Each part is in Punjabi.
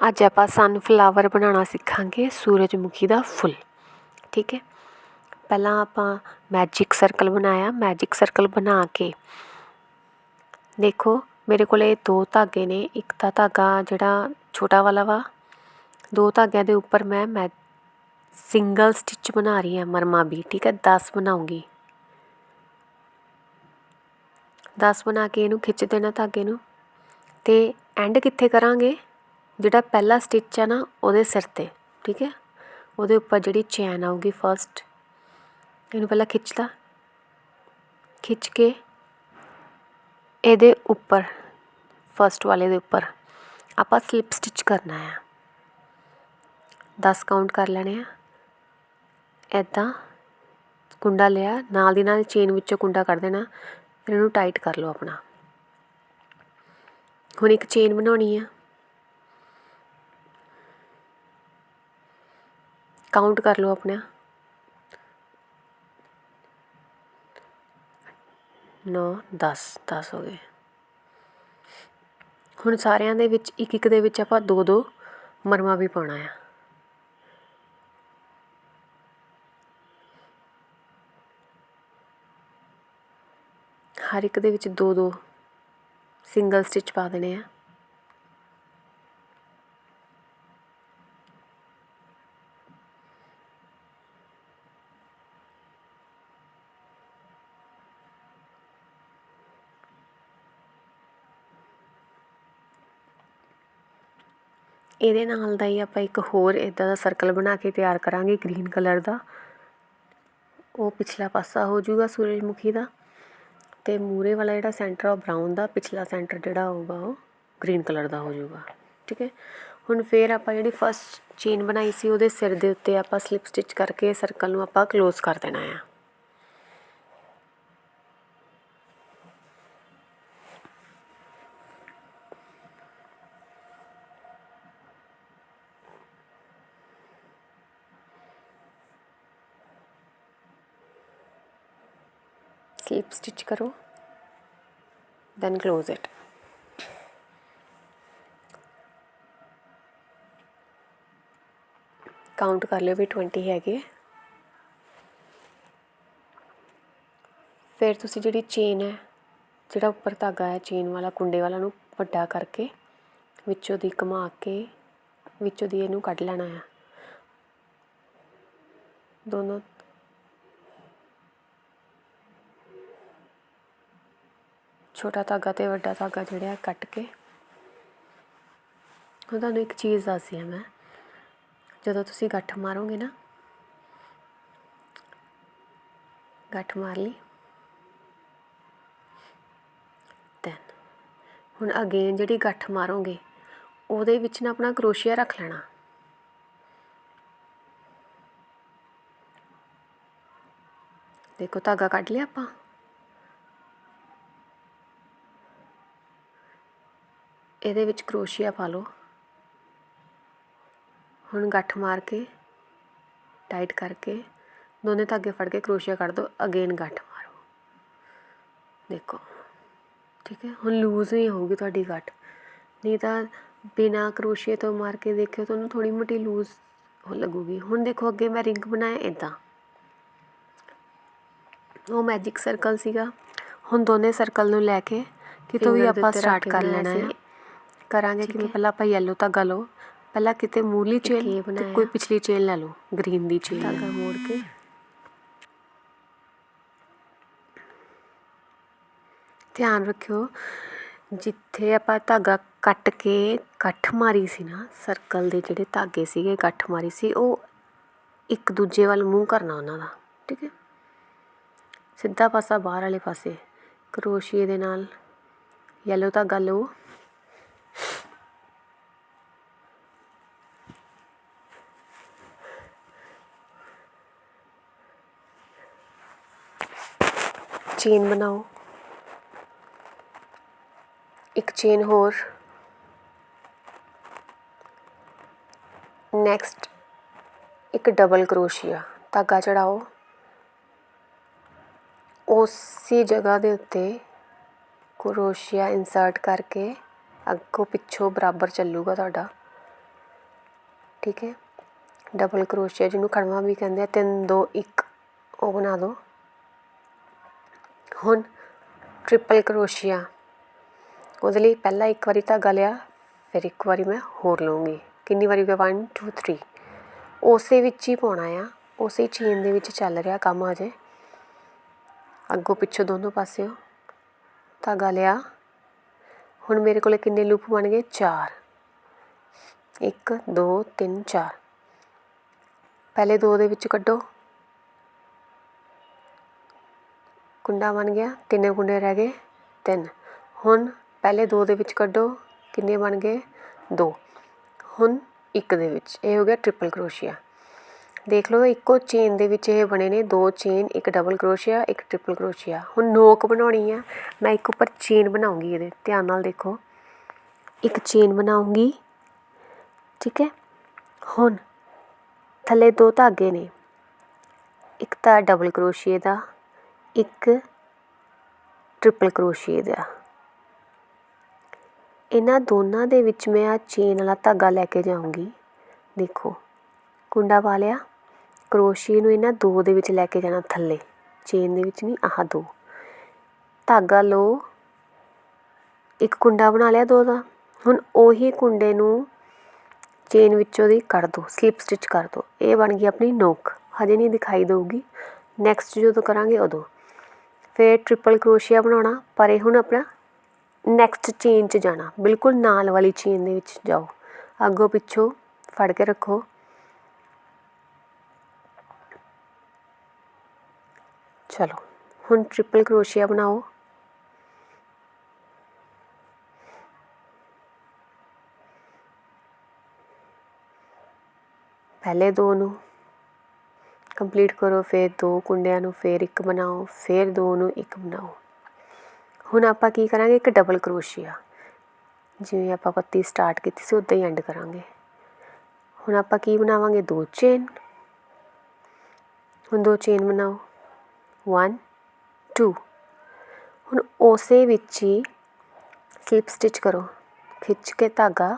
ਅੱਜ ਆਪਾਂ ਸਨਫਲਾਵਰ ਬਣਾਉਣਾ ਸਿੱਖਾਂਗੇ, ਸੂਰਜਮੁਖੀ ਦਾ ਫੁੱਲ। ਠੀਕ ਹੈ? ਪਹਿਲਾਂ ਆਪਾਂ ਮੈਜਿਕ ਸਰਕਲ ਬਣਾਇਆ। ਮੈਜਿਕ ਸਰਕਲ ਬਣਾ ਕੇ ਦੇਖੋ, ਮੇਰੇ ਕੋਲ ਇਹ ਦੋ ਧਾਗੇ ਨੇ। ਇੱਕ ਤਾਂ ਧਾਗਾ ਜਿਹੜਾ ਛੋਟਾ ਵਾਲਾ ਵਾ, ਦੋ ਧਾਗਿਆਂ ਦੇ ਉੱਪਰ ਮੈਂ ਮੈ ਸਿੰਗਲ ਸਟਿਚ ਬਣਾ ਰਹੀ ਹਾਂ ਮਰਮਾ ਵੀ। ਠੀਕ ਹੈ? 10 ਬਣਾਉਂਗੀ। 10 ਬਣਾ ਕੇ ਇਹਨੂੰ ਖਿੱਚ ਦੇਣਾ ਧਾਗੇ ਨੂੰ। ਤੇ ਐਂਡ ਕਿੱਥੇ ਕਰਾਂਗੇ? ਜਿਹੜਾ ਪਹਿਲਾ ਸਟਿਚ ਹੈ ਨਾ, ਉਹਦੇ ਸਿਰ 'ਤੇ, ਠੀਕ ਹੈ? ਉਹਦੇ ਉੱਪਰ ਜਿਹੜੀ ਚੈਨ ਆਊਗੀ ਫਸਟ ਇਹਨੂੰ ਪਹਿਲਾਂ ਖਿੱਚਦਾ ਖਿੱਚ ਕੇ ਇਹਦੇ ਉੱਪਰ ਫਸਟ ਵਾਲੇ ਦੇ ਉੱਪਰ ਆਪਾਂ ਸਲਿਪ ਸਟਿਚ ਕਰਨਾ ਹੈ 10 ਕਾਊਂਟ ਕਰ ਲੈਣੇ ਆ। ਐਦਾਂ ਕੁੰਡਾ ਲਿਆ, ਨਾਲ ਦੀ ਨਾਲ ਚੇਨ ਵਿੱਚੋਂ ਕੁੰਡਾ ਕੱਢ ਦੇਣਾ, ਫਿਰ ਇਹਨੂੰ ਟਾਈਟ ਕਰ ਲਓ ਆਪਣਾ। ਹੁਣ ਇੱਕ ਚੇਨ ਬਣਾਉਣੀ ਆ। ਕਾਊਂਟ ਕਰ ਲਓ ਆਪਣਾ ਨੌ 10 10 ਹੋ ਗਏ। ਹੁਣ ਸਾਰਿਆਂ ਦੇ ਵਿੱਚ, ਇੱਕ ਇੱਕ ਦੇ ਵਿੱਚ ਆਪਾਂ ਦੋ ਦੋ ਮਰਮਾ ਵੀ ਪਾਉਣਾ ਆ। ਹਰ ਇੱਕ ਦੇ ਵਿੱਚ ਦੋ ਦੋ ਸਿੰਗਲ ਸਟਿਚ ਪਾ ਦੇਣੇ ਆ। ਇਹਦੇ ਨਾਲ ਦਾ ਹੀ ਆਪਾਂ ਇੱਕ ਹੋਰ ਇੱਦਾਂ ਦਾ ਸਰਕਲ ਬਣਾ ਕੇ ਤਿਆਰ ਕਰਾਂਗੇ ਗ੍ਰੀਨ ਕਲਰ ਦਾ। ਉਹ ਪਿਛਲਾ ਪਾਸਾ ਹੋ ਜਾਊਗਾ ਸੂਰਜਮੁਖੀ ਦਾ ਤੇ ਮੂਰੇ ਵਾਲਾ ਜਿਹੜਾ ਸੈਂਟਰ ਆ ਉਹ ਬਰਾਊਨ ਦਾ, ਪਿਛਲਾ ਸੈਂਟਰ ਜਿਹੜਾ ਹੋਊਗਾ ਉਹ ਗ੍ਰੀਨ ਕਲਰ ਦਾ ਹੋ ਜਾਊਗਾ। ਠੀਕ ਹੈ? ਹੁਣ ਫੇਰ ਆਪਾਂ ਜਿਹੜੀ ਫਸਟ ਚੇਨ ਬਣਾਈ ਸੀ ਉਹਦੇ ਸਿਰ ਦੇ ਉੱਤੇ ਆਪਾਂ ਸਲਿਪ ਸਟਿਚ ਕਰਕੇ ਸਰਕਲ ਨੂੰ ਆਪਾਂ ক্লোਜ਼ ਕਰ ਦੇਣਾ ਆ। Slip stitch ਕਰੋ then close it. ਕਾਊਂਟ ਕਰ ਲਿਓ ਵੀ 20 ਹੈਗੇ ਫਿਰ ਤੁਸੀਂ ਜਿਹੜੀ ਚੇਨ ਹੈ ਜਿਹੜਾ ਉੱਪਰ ਧਾਗਾ ਹੈ ਚੇਨ ਵਾਲਾ ਕੁੰਡੇ ਵਾਲਾ ਨੂੰ ਵੱਡਾ ਕਰਕੇ ਵਿੱਚੋਂ ਦੀ ਘੁਮਾ ਕੇ ਵਿੱਚੋਂ ਦੀ ਇਹਨੂੰ ਕੱਢ ਲੈਣਾ ਹੈ ਦੋਨੋਂ ਛੋਟਾ ਧਾਗਾ ਅਤੇ ਵੱਡਾ ਧਾਗਾ ਜਿਹੜਾ ਕੱਟ ਕੇ। ਹੁਣ ਤੁਹਾਨੂੰ ਇੱਕ ਚੀਜ਼ ਦੱਸਦੀ ਹਾਂ ਮੈਂ। ਜਦੋਂ ਤੁਸੀਂ ਗੱਠ ਮਾਰੋਗੇ ਨਾ, ਗੱਠ ਮਾਰ ਲਈ। ਦੈਨ ਹੁਣ ਅਗੇਨ ਜਿਹੜੀ ਗੱਠ ਮਾਰੋਗੇ, ਉਹਦੇ ਵਿੱਚ ਨਾ ਆਪਣਾ ਕਰੋਸ਼ੀਆ ਰੱਖ ਲੈਣਾ। ਦੇਖੋ ਧਾਗਾ ਕੱਢ ਲਿਆ ਆਪਾਂ। ਇਹਦੇ ਵਿੱਚ ਕਰੋਸ਼ੀਆ ਪਾ ਲਓ। ਹੁਣ ਗੱਠ ਮਾਰ ਕੇ ਟਾਈਟ ਕਰਕੇ ਦੋਨੇ ਧਾਗੇ ਫੜ ਕੇ ਕਰੋਸ਼ੀਆ ਕੱਢ ਦਿਓ ਅਗੇਨ ਗੱਠ ਮਾਰੋ। ਦੇਖੋ ਠੀਕ ਹੈ ਹੁਣ ਲੂਜ਼ ਨਹੀਂ ਹੋਊਗੀ ਤੁਹਾਡੀ ਗੱਠ। ਨਹੀਂ ਤਾਂ ਬਿਨਾ ਕਰੋਸ਼ੀਏ ਤੋਂ ਮਾਰ ਕੇ ਦੇਖਿਓ ਤੁਹਾਨੂੰ ਥੋੜੀ ਮੋਟੀ ਲੂਜ਼ ਹੋ ਲੱਗੂਗੀ। ਹੁਣ ਦੇਖੋ ਅੱਗੇ ਮੈਂ ਰਿੰਗ ਬਣਾਇਆ ਇਦਾਂ ਉਹ ਮੈਜਿਕ ਸਰਕਲ ਸੀਗਾ। ਹੁਣ ਦੋਨੇ ਸਰਕਲ ਨੂੰ ਲੈ ਕੇ ਕਿਤੋਂ ਵੀ ਆਪਾਂ ਸਟਾਰਟ ਕਰ ਲੈਣਾ ਹੈ। ਕਰਾਂਗੇ ਕਿ ਪਹਿਲਾਂ ਆਪਾਂ ਯੈਲੋ ਧਾਗਾ ਲਓ ਪਹਿਲਾਂ ਕਿਤੇ ਮੂਲੀ ਚੇਨ ਤੇ ਕੋਈ ਪਿਛਲੀ ਚੇਨ ਲੈ ਲਓ ਗ੍ਰੀਨ ਦੀ ਚੇਨ ਧਾਗਾ ਮੋੜ ਕੇ। ਧਿਆਨ ਰੱਖਿਓ ਜਿੱਥੇ ਆਪਾਂ ਧਾਗਾ ਕੱਟ ਕੇ ਗੱਠ ਮਾਰੀ ਸੀ ਨਾ ਸਰਕਲ ਦੇ ਜਿਹੜੇ ਧਾਗੇ ਸੀਗੇ ਗੱਠ ਮਾਰੀ ਸੀ ਉਹ ਇੱਕ ਦੂਜੇ ਵੱਲ ਮੂੰਹ ਕਰਨਾ ਉਹਨਾਂ ਦਾ ਠੀਕ ਹੈ? ਸਿੱਧਾ ਪਾਸਾ ਬਾਹਰ ਵਾਲੇ ਪਾਸੇ ਕਰੋਸ਼ੀਏ ਦੇ ਨਾਲ ਯੈਲੋ ਧਾਗਾ ਲਓ। ਚੇਨ ਬਣਾਓ। ਇੱਕ ਚੇਨ ਹੋਰ। ਨੈਕਸਟ ਇੱਕ ਡਬਲ ਕਰੋਸ਼ੀਆ। ਧਾਗਾ ਚੜਾਓ। ਉਸੇ ਜਗ੍ਹਾ ਦੇ ਉੱਤੇ ਕਰੋਸ਼ੀਆ ਇਨਸਰਟ ਕਰਕੇ ਅੱਗੋਂ ਪਿੱਛੋਂ ਬਰਾਬਰ ਚੱਲੂਗਾ ਤੁਹਾਡਾ। ਠੀਕ ਹੈ? ਡਬਲ ਕਰੋਸ਼ੀਆ ਜਿਹਨੂੰ ਖੜਵਾ ਵੀ ਕਹਿੰਦੇ ਆ। ਤਿੰਨ, ਦੋ, ਇੱਕ, ਉਹ ਬਣਾ ਦਿਓ। ਹੁਣ ਟ੍ਰਿਪਲ ਕਰੋਸ਼ੀਆ। ਉਹਦੇ ਲਈ ਪਹਿਲਾਂ ਇੱਕ ਵਾਰੀ ਧਾਗਾ ਲਿਆ ਫਿਰ ਇੱਕ ਵਾਰੀ ਮੈਂ ਹੋਰ ਲਊਂਗੀ। ਕਿੰਨੀ ਵਾਰੀ ਹੋ ਗਿਆ? 1 2 3 ਉਸੇ ਵਿੱਚ ਹੀ ਪਾਉਣਾ ਆ। ਉਸੇ ਚੇਨ ਦੇ ਵਿੱਚ ਚੱਲ ਰਿਹਾ ਕੰਮ ਅਜੇ ਅੱਗੋਂ ਪਿੱਛੋਂ ਦੋਨੋਂ ਪਾਸਿਓਂ ਧਾਗਾ ਲਿਆ ਹੁਣ ਮੇਰੇ ਕੋਲੇ ਕਿੰਨੇ ਲੂਪ ਬਣ ਗਏ? 4 1 2 3 4 ਪਹਿਲੇ ਦੋ ਦੇ ਵਿੱਚ ਕੱਢੋ। ਕੁੰਡਾ ਬਣ ਗਿਆ, ਤਿੰਨੇ ਕੁੰਡੇ ਰਹਿ ਗਏ, ਤਿੰਨ। ਹੁਣ ਪਹਿਲੇ ਦੋ ਦੇ ਵਿੱਚ ਕੱਢੋ, ਕਿੰਨੇ ਬਣ ਗਏ? ਦੋ। ਹੁਣ ਇੱਕ ਦੇ ਵਿੱਚ, ਇਹ ਹੋ ਗਿਆ ਟ੍ਰਿਪਲ ਕਰੋਸ਼ੀਆ ਦੇਖ ਲਓ, ਇੱਕੋ ਚੇਨ ਦੇ ਵਿੱਚ ਇਹ ਬਣੇ ਨੇ, ਦੋ ਚੇਨ ਇੱਕ ਡਬਲ ਕਰੋਸ਼ੀਆ ਇੱਕ ਟ੍ਰਿਪਲ ਕਰੋਸ਼ੀਆ ਹੁਣ ਨੋਕ ਬਣਾਉਣੀ ਆ, ਮੈਂ ਇੱਕ ਉੱਪਰ ਚੇਨ ਬਣਾਉਂਗੀ ਇਹਦੇ, ਧਿਆਨ ਨਾਲ ਦੇਖੋ। ਇੱਕ ਚੇਨ ਬਣਾਉਂਗੀ, ਠੀਕ ਹੈ? ਹੁਣ ਥੱਲੇ ਦੋ ਧਾਗੇ ਨੇ, ਇੱਕ ਤਾਂ ਡਬਲ ਕਰੋਸ਼ੀਏ ਦਾ ਇੱਕ ਟ੍ਰਿਪਲ ਕਰੋਸ਼ੀਏ ਦਾ। ਇਹਨਾਂ ਦੋਨਾਂ ਦੇ ਵਿੱਚ ਮੈਂ ਆ ਚੇਨ ਵਾਲਾ ਧਾਗਾ ਲੈ ਕੇ ਜਾਊਂਗੀ। ਦੇਖੋ, ਕੁੰਡਾ ਪਾ ਲਿਆ। ਕਰੋਸ਼ੀਏ ਨੂੰ ਇਹਨਾਂ ਦੋ ਦੇ ਵਿੱਚ ਲੈ ਕੇ ਜਾਣਾ ਥੱਲੇ। ਚੇਨ ਦੇ ਵਿੱਚ ਨਹੀਂ, ਆਹ ਦੋ। ਧਾਗਾ ਲਓ। ਇੱਕ ਕੁੰਡਾ ਬਣਾ ਲਿਆ ਦੋ ਦਾ। ਹੁਣ ਉਹੀ ਕੁੰਡੇ ਨੂੰ ਚੇਨ ਵਿੱਚੋਂ ਦੀ ਕੱਢ ਦੋ ਸਲਿਪ ਸਟਿਚ ਕਰ ਦੋ। ਇਹ ਬਣ ਗਈ ਆਪਣੀ ਨੋਕ। ਹਜੇ ਨਹੀਂ ਦਿਖਾਈ ਦੇਊਗੀ। ਨੈਕਸਟ ਜਦੋਂ ਕਰਾਂਗੇ ਉਦੋਂ। ਫਿਰ ਟ੍ਰਿਪਲ ਕਰੋਸ਼ੀਆ ਬਣਾਉਣਾ ਪਰ ਇਹ ਹੁਣ ਆਪਣਾ ਨੈਕਸਟ ਚੇਨ 'ਚ ਜਾਣਾ ਬਿਲਕੁਲ ਨਾਲ ਵਾਲੀ ਚੇਨ ਦੇ ਵਿੱਚ ਜਾਓ ਅੱਗੋਂ ਪਿੱਛੋਂ ਫੜ ਕੇ ਰੱਖੋ ਚਲੋ ਹੁਣ ਟ੍ਰਿਪਲ ਕਰੋਸ਼ੀਆ ਬਣਾਓ ਪਹਿਲੇ ਦੋ ਨੂੰ ਕੰਪਲੀਟ ਕਰੋ, ਫਿਰ ਦੋ ਕੁੰਡਿਆਂ ਨੂੰ ਫਿਰ ਇੱਕ ਬਣਾਓ, ਫਿਰ ਦੋ ਨੂੰ ਇੱਕ ਬਣਾਓ। ਹੁਣ ਆਪਾਂ ਕੀ ਕਰਾਂਗੇ? ਇੱਕ ਡਬਲ ਕਰੋਸ਼ੀਆ। ਜਿਵੇਂ ਆਪਾਂ ਪੱਤੀ ਸਟਾਰਟ ਕੀਤੀ ਸੀ, ਉਦਾਂ ਹੀ ਐਂਡ ਕਰਾਂਗੇ। ਹੁਣ ਆਪਾਂ ਕੀ ਬਣਾਵਾਂਗੇ? ਦੋ ਚੇਨ ਹੁਣ ਦੋ ਚੇਨ ਬਣਾਓ। 1 2 ਹੁਣ ਉਸੇ ਵਿੱਚ ਹੀ ਸਲਿਪ ਸਟਿਚ ਕਰੋ। ਖਿੱਚ ਕੇ ਧਾਗਾ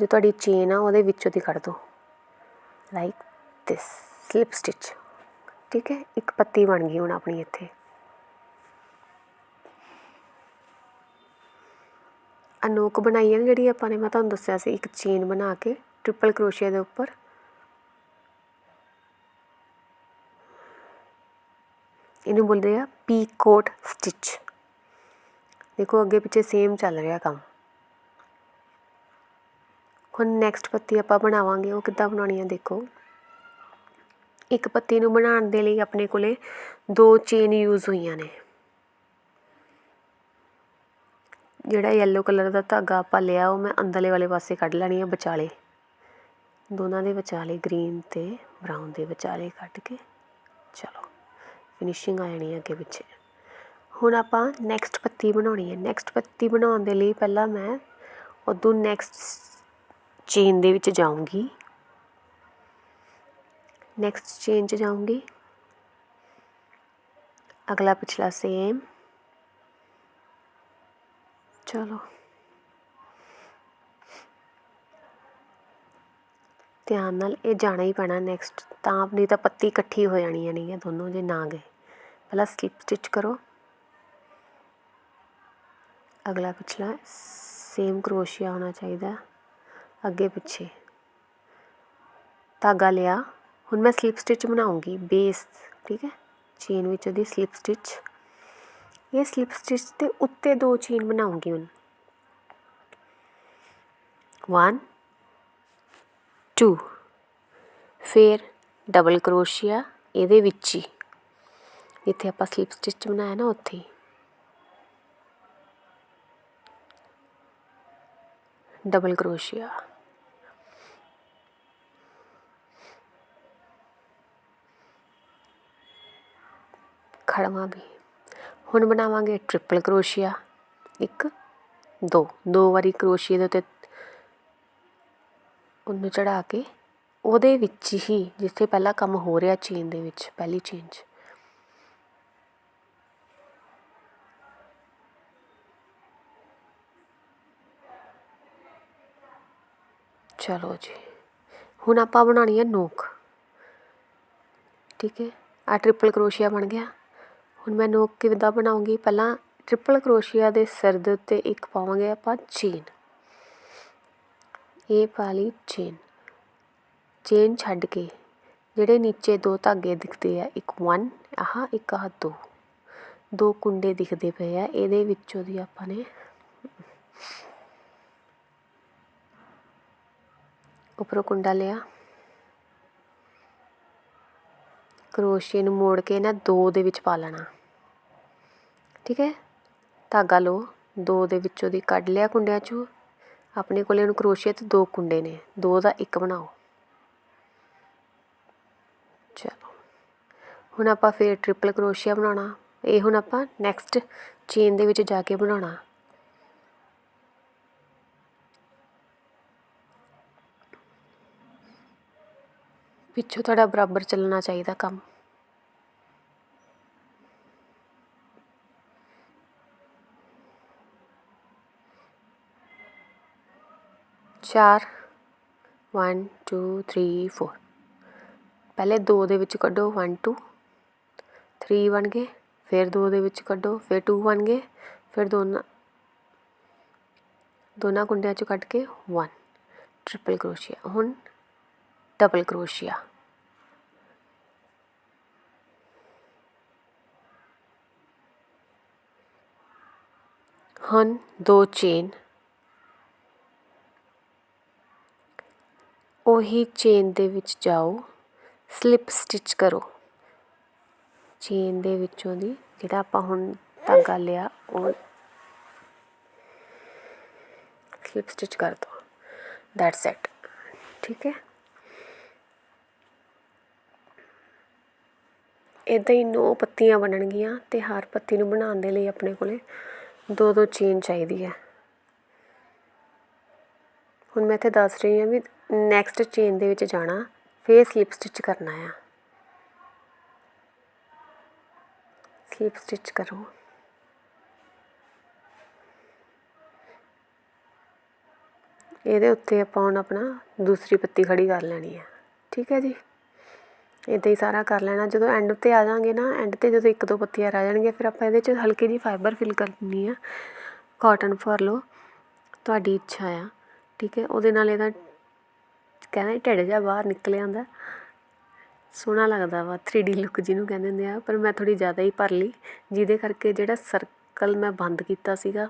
ਜੋ ਤੁਹਾਡੀ ਚੇਨ ਆ, ਉਹਦੇ ਵਿੱਚੋਂ ਦੀ ਕੱਢ ਦਿਓ ਲਾਈਕ ਦਿਸ ਸਲਿਪ ਸਟਿਚ। ਠੀਕ ਹੈ, ਇੱਕ ਪੱਤੀ ਬਣ ਗਈ ਹੁਣ ਆਪਣੀ ਇੱਥੇ। ਅਨੋਕ ਬਣਾਈ ਹੈ ਨਾ ਜਿਹੜੀ ਆਪਾਂ ਨੇ, ਮੈਂ ਤੁਹਾਨੂੰ ਦੱਸਿਆ ਸੀ, ਇੱਕ ਚੇਨ ਬਣਾ ਕੇ ਟ੍ਰਿਪਲ ਕਰੋਸ਼ੀਆ ਦੇ ਉੱਪਰ। ਇਹਨੂੰ ਬੋਲਦੇ ਆ ਪੀ ਕੋਟ ਸਟਿਚ ਦੇਖੋ, ਅੱਗੇ ਪਿੱਛੇ ਸੇਮ ਚੱਲ ਰਿਹਾ ਕੰਮ। ਹੁਣ ਨੈਕਸਟ ਪੱਤੀ ਆਪਾਂ ਬਣਾਵਾਂਗੇ, ਉਹ ਕਿੱਦਾਂ ਬਣਾਉਣੀ ਹੈ ਦੇਖੋ। ਇੱਕ ਪੱਤੀ ਨੂੰ ਬਣਾਉਣ ਦੇ ਲਈ ਆਪਣੇ ਕੋਲੇ ਦੋ ਚੇਨ ਯੂਜ਼ ਹੋਈਆਂ ਨੇ। ਜਿਹੜਾ ਯੈਲੋ ਕਲਰ ਦਾ ਧਾਗਾ ਆਪਾਂ ਲਿਆ, ਉਹ ਮੈਂ ਅੰਦਰਲੇ ਵਾਲੇ ਪਾਸੇ ਕੱਢ ਲੈਣੀ ਆ ਵਿਚਾਲੇ। ਦੋਨਾਂ ਦੇ ਵਿਚਾਲੇ ਗ੍ਰੀਨ ਤੇ ਬਰਾਊਨ ਦੇ ਵਿਚਾਲੇ ਕੱਢ ਕੇ। ਚਲੋ ਫਿਨਿਸ਼ਿੰਗ ਆ ਜਾਣੀ ਹੈ ਅੱਗੇ ਪਿੱਛੇ। ਹੁਣ ਆਪਾਂ ਨੈਕਸਟ ਪੱਤੀ ਬਣਾਉਣੀ ਹੈ ਨੈਕਸਟ ਪੱਤੀ ਬਣਾਉਣ ਦੇ ਲਈ ਪਹਿਲਾਂ ਮੈਂ ਉਦੋਂ ਨੈਕਸਟ ਚੇਨ ਦੇ ਵਿੱਚ ਜਾਊਂਗੀ। ਨੈਕਸਟ ਚੇਨ 'ਚ ਜਾਊਂਗੀ ਅਗਲਾ ਪਿਛਲਾ ਸੇਮ ਚਲੋ ਧਿਆਨ ਨਾਲ ਇਹ ਜਾਣਾ ਹੀ ਪੈਣਾ ਨੈਕਸਟ ਤਾਂ ਆਪਣੀ ਤਾਂ ਪੱਤੀ ਇਕੱਠੀ ਹੋ ਜਾਣੀ ਹੈ ਨਹੀਂ ਇਹ ਦੋਨੋਂ ਜੇ ਨਾ ਗਏ ਪਹਿਲਾਂ ਸਲਿਪ ਸਟਿਚ ਕਰੋ ਅਗਲਾ ਪਿਛਲਾ ਸੇਮ ਕਰੋਸ਼ੀਆ ਹੋਣਾ ਚਾਹੀਦਾ ਅੱਗੇ ਪਿੱਛੇ ਧਾਗਾ ਲਿਆ ਹੁਣ ਮੈਂ ਸਲਿਪ ਸਟਿਚ ਬਣਾਉਂਗੀ ਬੇਸ ਠੀਕ ਹੈ? ਚੇਨ ਵਿੱਚ ਉਹਦੀ ਸਲਿਪ ਸਟਿਚ ਇਹ ਸਲਿਪ ਸਟਿਚ ਦੇ ਉੱਤੇ ਦੋ ਚੇਨ ਬਣਾਉਂਗੀ ਹੁਣ। 1 2 ਫਿਰ ਡਬਲ ਕਰੋਸ਼ੀਆ ਇਹਦੇ ਵਿੱਚ ਹੀ। ਇੱਥੇ ਆਪਾਂ ਸਲਿਪ ਸਟਿਚ ਬਣਾਇਆ ਨਾ ਉੱਥੇ ਡਬਲ ਕਰੋਸ਼ੀਆ ਖੜਵਾਂ ਵੀ ਹੁਣ ਬਣਾਵਾਂਗੇ ਟ੍ਰਿਪਲ ਕਰੋਸ਼ੀਆ ਇੱਕ, ਦੋ। ਦੋ ਵਾਰੀ ਕਰੋਸ਼ੀਏ ਦੇ ਉੱਤੇ ਉਹਨੂੰ ਚੜਾ ਕੇ ਉਹਦੇ ਵਿੱਚ ਹੀ ਜਿੱਥੇ ਪਹਿਲਾਂ ਕੰਮ ਹੋ ਰਿਹਾ ਚੇਨ ਦੇ ਵਿੱਚ, ਪਹਿਲੀ ਚੇਨ 'ਚ। ਚਲੋ ਜੀ। ਹੁਣ ਆਪਾਂ ਬਣਾਉਣੀ ਹੈ ਨੋਕ। ਠੀਕ ਹੈ? ਆ ਟ੍ਰਿਪਲ ਕਰੋਸ਼ੀਆ ਬਣ ਗਿਆ। ਹੁਣ ਮੈਂ ਨੋਕ ਕਿੱਦਾਂ ਬਣਾਉਂਗੀ? ਪਹਿਲਾਂ ਟ੍ਰਿਪਲ ਕਰੋਸ਼ੀਆ ਦੇ ਸਿਰ ਦੇ ਉੱਤੇ ਇੱਕ ਪਾਵਾਂਗੇ ਆਪਾਂ ਚੇਨ ਇਹ ਪਾ ਲਈ ਚੇਨ ਚੇਨ ਛੱਡ ਕੇ ਜਿਹੜੇ ਨੀਚੇ ਦੋ ਧਾਗੇ ਦਿਖਦੇ ਆ, ਇੱਕ 1 ਆਹ ਇੱਕ ਆਹ ਦੋ। ਦੋ ਕੁੰਡੇ ਦਿਖਦੇ ਪਏ ਆ, ਇਹਦੇ ਵਿੱਚੋਂ ਦੀ ਆਪਾਂ ਨੇ ਉੱਪਰੋਂ ਕੁੰਡਾ ਲਿਆ। ਕਰੋਸ਼ੀਏ ਨੂੰ ਮੋੜ ਕੇ ਨਾ ਦੋ ਦੇ ਵਿੱਚ ਪਾ ਲੈਣਾ। ਠੀਕ ਹੈ? ਧਾਗਾ ਲਓ, ਦੋ ਦੇ ਵਿੱਚੋਂ ਦੀ ਕੱਢ ਲਿਆ ਕੁੰਡਿਆਂ ਚੋਂ। ਆਪਣੇ ਕੋਲੇ ਹੁਣ ਕਰੋਸ਼ੀਏ ਤੇ ਦੋ ਕੁੰਡੇ ਨੇ, ਦੋ ਦਾ ਇੱਕ ਬਣਾਓ। ਚਲੋ, ਹੁਣ ਆਪਾਂ ਫੇਰ ਟ੍ਰਿਪਲ ਕਰੋਸ਼ੀਆ ਬਣਾਉਣਾ। ਇਹ ਹੁਣ ਆਪਾਂ ਨੈਕਸਟ ਚੇਨ ਦੇ ਵਿੱਚ ਜਾ ਕੇ ਬਣਾਉਣਾ। ਪਿੱਛੋਂ ਤੁਹਾਡਾ ਬਰਾਬਰ ਚੱਲਣਾ ਚਾਹੀਦਾ ਕੰਮ। ਚਾਰ 1 2 3 4 ਪਹਿਲੇ ਦੋ ਦੇ ਵਿੱਚ ਕੱਢੋ 1 2 3 ਬਣ ਗਏ, ਫਿਰ ਦੋ ਦੇ ਵਿੱਚ ਕੱਢੋ, ਫਿਰ 2 ਬਣ ਗਏ, ਫਿਰ ਦੋਨਾਂ ਦੋਨਾਂ ਕੁੰਡਿਆਂ ਚੋਂ ਕੱਢ ਕੇ 1 ਟ੍ਰਿਪਲ ਕਰੋਸ਼ੀਆ ਹੁਣ ਡਬਲ ਕਰੋਸ਼ੀਆ ਹਨ ਦੋ ਚੇਨ। ਉਹੀ ਚੇਨ ਦੇ ਵਿੱਚ ਜਾਓ। ਸਲਿਪ ਸਟਿਚ ਕਰੋ। ਚੇਨ ਦੇ ਵਿੱਚੋਂ ਦੀ ਜਿਹੜਾ ਆਪਾਂ ਹੁਣ ਧਾਗਾ ਲਿਆ, ਉਹ ਸਲਿਪ ਸਟਿਚ ਕਰ ਦੋ। ਦੈਟਸ ਇਟ ਠੀਕ ਹੈ? ਇਦਾਂ ਹੀ ਨੌ ਪੱਤੀਆਂ ਬਣਨਗੀਆਂ ਤੇ ਹਰ ਪੱਤੀ ਨੂੰ ਬਣਾਉਣ ਦੇ ਲਈ ਆਪਣੇ ਕੋਲੇ ਦੋ ਦੋ ਚੇਨ ਚਾਹੀਦੀ ਹੈ। ਹੁਣ ਮੈਂ ਇੱਥੇ ਦੱਸ ਰਹੀ ਹਾਂ ਵੀ ਨੈਕਸਟ ਚੇਨ ਦੇ ਵਿੱਚ ਜਾਣਾ, ਫਿਰ ਸਲਿਪ ਸਟਿਚ ਕਰਨਾ ਆ। ਸਲਿਪ ਸਟਿਚ ਕਰੋ। ਇਹਦੇ ਉੱਤੇ ਆਪਾਂ ਹੁਣ ਆਪਣਾ ਦੂਸਰੀ ਪੱਤੀ ਖੜੀ ਕਰ ਲੈਣੀ ਹੈ ਠੀਕ ਹੈ ਜੀ? ਇੱਦਾਂ ਹੀ ਸਾਰਾ ਕਰ ਲੈਣਾ। ਜਦੋਂ ਐਂਡ ਉੱਤੇ ਆ ਜਾਾਂਗੇ ਨਾ ਐਂਡ ਤੇ ਜਦੋਂ ਇੱਕ ਦੋ ਪੱਤੀਆਂ ਰਹਿ ਜਾਣਗੀਆਂ, ਫਿਰ ਆਪਾਂ ਇਹਦੇ 'ਚ ਹਲਕੀ ਜਿਹੀ ਫਾਈਬਰ ਫਿਲ ਕਰਨੀ ਆ। ਕਾਟਨ ਭਰ ਲਓ, ਤੁਹਾਡੀ ਇੱਛਾ ਆ, ਠੀਕ ਹੈ? ਉਹਦੇ ਨਾਲ ਇਹਦਾ ਕਹਿੰਦੇ ਢਿੱਡ ਜਿਹਾ ਬਾਹਰ ਨਿਕਲ ਆਉਂਦਾ ਸੋਹਣਾ ਲੱਗਦਾ ਵਾ 3D ਲੁੱਕ ਜਿਹਨੂੰ ਕਹਿੰਦੇ ਹੁੰਦੇ ਆ, ਪਰ ਮੈਂ ਥੋੜੀ ਜ਼ਿਆਦਾ ਹੀ ਭਰ ਲਈ, ਜਿਹਦੇ ਕਰਕੇ ਜਿਹੜਾ ਸਰਕਲ ਮੈਂ ਬੰਦ ਕੀਤਾ ਸੀਗਾ,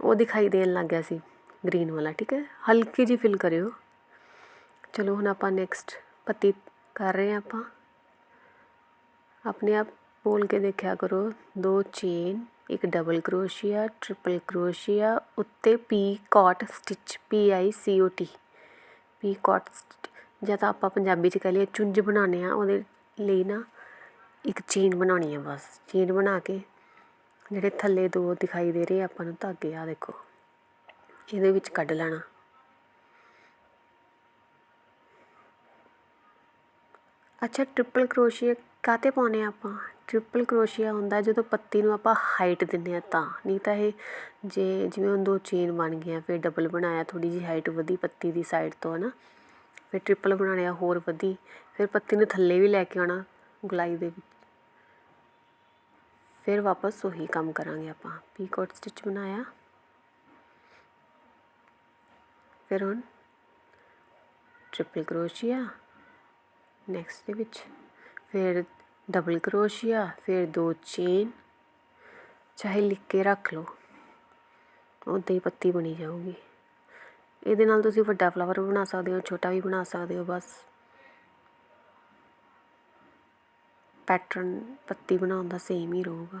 ਉਹ ਦਿਖਾਈ ਦੇਣ ਲੱਗ ਗਿਆ ਸੀ ਗ੍ਰੀਨ ਵਾਲਾ, ਠੀਕ ਹੈ? ਹਲਕੀ ਜਿਹੀ ਫਿਲ ਕਰਿਓ। ਚਲੋ, ਹੁਣ ਆਪਾਂ ਨੈਕਸਟ ਪੱਤੀ ਕਰ ਰਹੇ ਹਾਂ ਆਪਾਂ। ਆਪਣੇ ਆਪ ਬੋਲ ਕੇ ਦੇਖਿਆ ਕਰੋ। ਦੋ ਚੇਨ ਇੱਕ ਡਬਲ ਕਰੋਸ਼ੀਆ ਟ੍ਰਿਪਲ ਕਰੋਸ਼ੀਆ ਉੱਤੇ ਪੀ ਕੋਟ ਸਟਿਚ ਪੀ ਆਈ ਸੀ ਓ ਟੀ ਪੀ ਕਾਟ ਜਾਂ ਤਾਂ ਆਪਾਂ ਪੰਜਾਬੀ 'ਚ ਕਹ ਲਈਏ ਚੁੰਝ ਬਣਾਉਂਦੇ ਆ ਉਹਦੇ ਲਈ ਨਾ ਇੱਕ ਚੇਨ ਬਣਾਉਣੀ ਆ ਬਸ। ਚੇਨ ਬਣਾ ਕੇ ਜਿਹੜੇ ਥੱਲੇ ਦੋ ਦਿਖਾਈ ਦੇ ਰਹੇ ਆਪਾਂ ਨੂੰ ਧਾਗੇ ਆ ਦੇਖੋ। ਇਹਦੇ ਵਿੱਚ ਕੱਢ ਲੈਣਾ। ਅੱਛਾ ਟ੍ਰਿਪਲ ਕਰੋਸ਼ੀਆ ਕਾਹਤੇ ਪਾਉਂਦੇ ਹਾਂ ਆਪਾਂ? ਟ੍ਰਿਪਲ ਕਰੋਸ਼ੀਆ ਹੁੰਦਾ ਜਦੋਂ ਪੱਤੀ ਨੂੰ ਆਪਾਂ ਹਾਈਟ ਦਿੰਦੇ ਹਾਂ ਤਾਂ। ਨਹੀਂ ਤਾਂ ਇਹ ਜੇ ਜਿਵੇਂ ਹੁਣ ਦੋ ਚੇਨ ਬਣ ਗਈਆਂ, ਫਿਰ ਡਬਲ ਬਣਾਇਆ, ਥੋੜ੍ਹੀ ਜਿਹੀ ਹਾਈਟ ਵਧੀ ਪੱਤੀ ਦੀ ਸਾਈਡ ਤੋਂ ਹੈ ਨਾ ਫਿਰ ਟ੍ਰਿਪਲ ਬਣਾਉਣਿਆ ਹੋਰ ਵਧੀ, ਫਿਰ ਪੱਤੀ ਨੂੰ ਥੱਲੇ ਵੀ ਲੈ ਕੇ ਆਉਣਾ, ਗੁਲਾਈ ਦੇ ਵਿੱਚ। ਫਿਰ ਵਾਪਸ ਉਹੀ ਕੰਮ ਕਰਾਂਗੇ ਆਪਾਂ। ਪੀ ਕੋਟ ਸਟਿਚ ਬਣਾਇਆ। ਫਿਰ ਹੁਣ ਟ੍ਰਿਪਲ ਕਰੋਸ਼ੀਆ ਨੈਕਸਟ ਦੇ ਵਿੱਚ ਫਿਰ ਡਬਲ ਕਰੋਸ਼ੀਆ ਫਿਰ ਦੋ ਚੇਨ ਚਾਹੇ ਲਿਖ ਕੇ ਰੱਖ ਲਓ ਉਦਾਂ ਹੀ ਪੱਤੀ ਬਣੀ ਜਾਊਗੀ। ਇਹਦੇ ਨਾਲ ਤੁਸੀਂ ਵੱਡਾ ਫਲਾਵਰ ਬਣਾ ਸਕਦੇ ਹੋ, ਛੋਟਾ ਵੀ ਬਣਾ ਸਕਦੇ ਹੋ, ਬਸ। ਪੈਟਰਨ ਪੱਤੀ ਬਣਾਉਣ ਦਾ ਸੇਮ ਹੀ ਰਹੂਗਾ।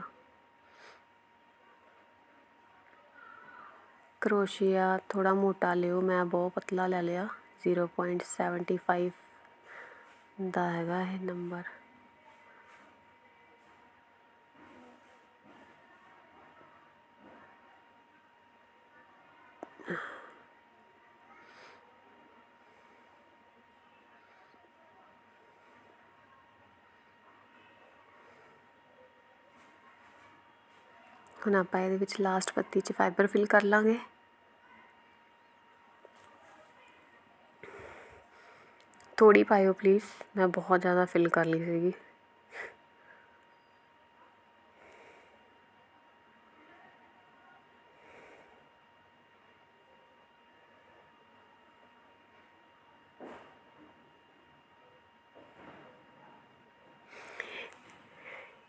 ਕਰੋਸ਼ੀਆ ਥੋੜਾ ਮੋਟਾ ਲਿਓ, ਮੈਂ ਬਹੁਤ ਪਤਲਾ ਲੈ ਲਿਆ 0.75 ਦਾ ਹੈਗਾ ਇਹ ਨੰਬਰ ਹੁਣ ਆਪਾਂ ਇਹਦੇ ਵਿੱਚ ਲਾਸਟ ਪੱਤੀ 'ਚ ਫਾਈਬਰ ਫਿਲ ਕਰ ਲਾਂਗੇ। ਥੋੜ੍ਹੀ ਪਾਇਓ ਪਲੀਜ਼ ਮੈਂ ਬਹੁਤ ਜ਼ਿਆਦਾ ਫਿਲ ਕਰ ਲਈ ਸੀਗੀ।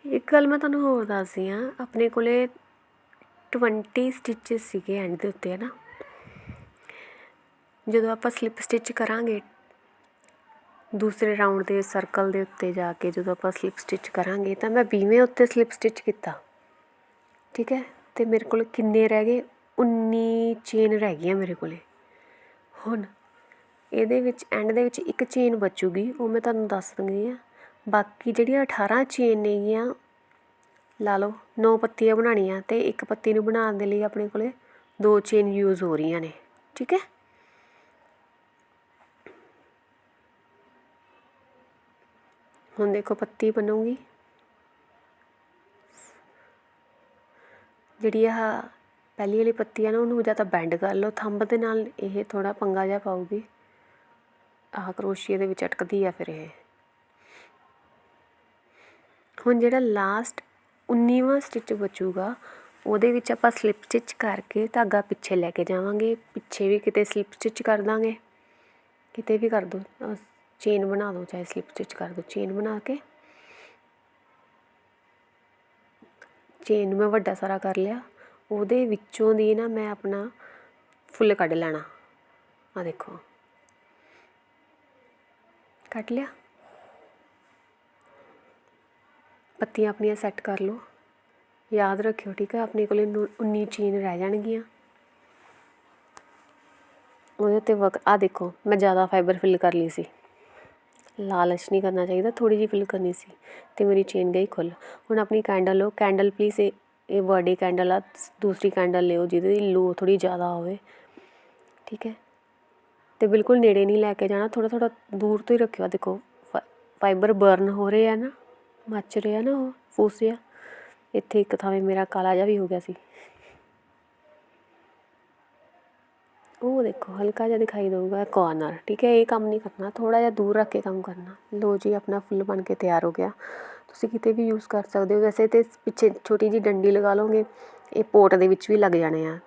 ਇੱਕ ਗੱਲ ਮੈਂ ਤੁਹਾਨੂੰ ਹੋਰ ਦੱਸਦੀ ਹਾਂ। ਆਪਣੇ ਕੋਲੇ 20 ਸਟਿਚਸ ਸੀਗੇ ਐਂਡ ਦੇ ਉੱਤੇ ਹੈ ਨਾ ਜਦੋਂ ਆਪਾਂ ਸਲਿੱਪ ਸਟਿਚ ਕਰਾਂਗੇ ਦੂਸਰੇ ਰਾਊਂਡ ਦੇ ਸਰਕਲ ਦੇ ਉੱਤੇ ਜਾ ਕੇ ਜਦੋਂ ਆਪਾਂ ਸਲਿੱਪ ਸਟਿਚ ਕਰਾਂਗੇ ਤਾਂ ਮੈਂ 20ਵੇਂ ਉੱਤੇ ਸਲਿੱਪ ਸਟਿਚ ਕੀਤਾ। ਠੀਕ ਹੈ? ਤੇ ਮੇਰੇ ਕੋਲ ਕਿੰਨੇ ਰਹਿ ਗਏ? 19 ਚੇਨ ਰਹਿ ਗਈਆਂ ਮੇਰੇ ਕੋਲੇ। ਹੁਣ ਇਹਦੇ ਵਿੱਚ ਐਂਡ ਦੇ ਵਿੱਚ ਇੱਕ ਚੇਨ ਬਚੂਗੀ, ਉਹ ਮੈਂ ਤੁਹਾਨੂੰ ਦੱਸ ਦਿੰਦੀ ਆ ਬਾਕੀ ਜਿਹੜੀਆਂ 18 ਚੇਨ ਨੇਗੀਆਂ, ਲਾ ਲਓ 9 ਪੱਤੀਆਂ ਬਣਾਉਣੀਆਂ ਤੇ ਇੱਕ ਪੱਤੀ ਨੂੰ ਬਣਾਉਣ ਦੇ ਲਈ ਆਪਣੇ ਕੋਲੇ ਦੋ ਚੇਨ ਯੂਜ਼ ਹੋ ਰਹੀਆਂ ਨੇ। ਠੀਕ ਹੈ? ਹੁਣ ਦੇਖੋ ਪੱਤੀ ਬਣੂਗੀ। ਜਿਹੜੀ ਆਹ ਪਹਿਲੀ ਵਾਲੀ ਪੱਤੀ ਆ ਨਾ, ਉਹਨੂੰ ਜਾਂ ਤਾਂ ਬੈਂਡ ਕਰ ਲਓ, ਥੰਬ ਦੇ ਨਾਲ ਇਹ ਥੋੜਾ ਪੰਗਾ ਜਿਹਾ ਪਾਊਗੀ। ਆਹ ਕਰੋਸ਼ੀਏ ਦੇ ਵਿੱਚ ਅਟਕਦੀ ਆ ਫਿਰ ਇਹ। ਹੁਣ ਜਿਹੜਾ ਲਾਸਟ 19ਵਾਂ ਸਟਿਚ ਬਚੂਗਾ, ਉਹਦੇ ਵਿੱਚ ਆਪਾਂ ਸਲਿਪ ਸਟਿਚ ਕਰਕੇ ਧਾਗਾ ਪਿੱਛੇ ਲੈ ਕੇ ਜਾਵਾਂਗੇ। ਪਿੱਛੇ ਵੀ ਕਿਤੇ ਸਲਿਪ ਸਟਿਚ ਕਰ ਦਾਂਗੇ। ਕਿਤੇ ਵੀ ਕਰ ਦੋ। ਚੇਨ ਬਣਾ ਦਿਓ ਚਾਹੇ ਸਲਿਪ ਸਟਿਚ ਕਰ ਦਿਓ ਚੇਨ ਬਣਾ ਕੇ। ਚੇਨ ਨੂੰ ਮੈਂ ਵੱਡਾ ਸਾਰਾ ਕਰ ਲਿਆ। ਉਹਦੇ ਵਿੱਚੋਂ ਦੀ ਨਾ ਮੈਂ ਆਪਣਾ ਫੁੱਲ ਕੱਢ ਲੈਣਾ। ਆ ਦੇਖੋ। ਕੱਟ ਲਿਆ। ਪੱਤੀਆਂ ਆਪਣੀਆਂ ਸੈੱਟ ਕਰ ਲਓ। ਯਾਦ ਰੱਖਿਓ, ਠੀਕ ਹੈ ਆਪਣੇ ਕੋਲੇ 19 ਚੇਨ ਰਹਿ ਜਾਣਗੀਆਂ। ਉਹਦੇ ਉੱਤੇ ਵਕ ਆ ਦੇਖੋ, ਮੈਂ ਜ਼ਿਆਦਾ ਫਾਈਬਰ ਫਿਲ ਕਰ ਲਈ ਸੀ। ਲਾਲਚ ਨਹੀਂ ਕਰਨਾ ਚਾਹੀਦਾ, ਥੋੜ੍ਹੀ ਜਿਹੀ ਫਿਲ ਕਰਨੀ ਸੀ ਅਤੇ ਮੇਰੀ ਚੇਨ ਗਈ ਖੁੱਲ੍ਹ। ਹੁਣ ਆਪਣੀ ਕੈਂਡਲ ਲਓ ਕੈਂਡਲ ਪਲੀਜ਼ ਇਹ ਇਹ ਬਰਥਡੇ ਕੈਂਡਲ ਆ ਦੂਸਰੀ ਕੈਂਡਲ ਲਿਓ ਜਿਹਦੀ ਲੋ ਥੋੜ੍ਹੀ ਜ਼ਿਆਦਾ ਹੋਵੇ, ਠੀਕ ਹੈ? ਅਤੇ ਬਿਲਕੁਲ ਨੇੜੇ ਨਹੀਂ ਲੈ ਕੇ ਜਾਣਾ, ਥੋੜ੍ਹਾ ਥੋੜ੍ਹਾ ਦੂਰ ਤੋਂ ਹੀ ਰੱਖਿਓ। ਦੇਖੋ ਫਾਈਬਰ ਬਰਨ ਹੋ ਰਹੇ ਆ ਨਾ, ਮੱਚ ਰਿਹਾ ਨਾ ਉਹ, ਫੂਸ ਰਿਹਾ। ਇੱਥੇ ਇੱਕ ਥਾਵੇਂ ਮੇਰਾ ਕਾਲਾ ਜਿਹਾ ਵੀ ਹੋ ਗਿਆ ਸੀ। ਉਹ ਦੇਖੋ ਹਲਕਾ ਜਿਹਾ ਦਿਖਾਈ ਦੇਊਗਾ ਕਾਰਨਰ ਠੀਕ ਹੈ ਇਹ ਕੰਮ ਨਹੀਂ ਕਰਨਾ ਥੋੜਾ ਜਿਹਾ ਦੂਰ ਰੱਖ ਕੇ ਕੰਮ ਕਰਨਾ ਲੋ ਜੀ ਆਪਣਾ ਫੁੱਲ ਬਣ ਕੇ ਤਿਆਰ ਹੋ ਗਿਆ ਤੁਸੀਂ ਕਿਤੇ ਵੀ ਯੂਜ਼ ਕਰ ਸਕਦੇ ਹੋ ਵੈਸੇ ਤੇ ਪਿੱਛੇ ਛੋਟੀ ਜੀ ਡੰਡੀ ਲਗਾ ਲਓਗੇ ਇਹ ਪੋਟ ਦੇ ਵਿੱਚ ਵੀ ਲੱਗ ਜਾਣੇ ਆ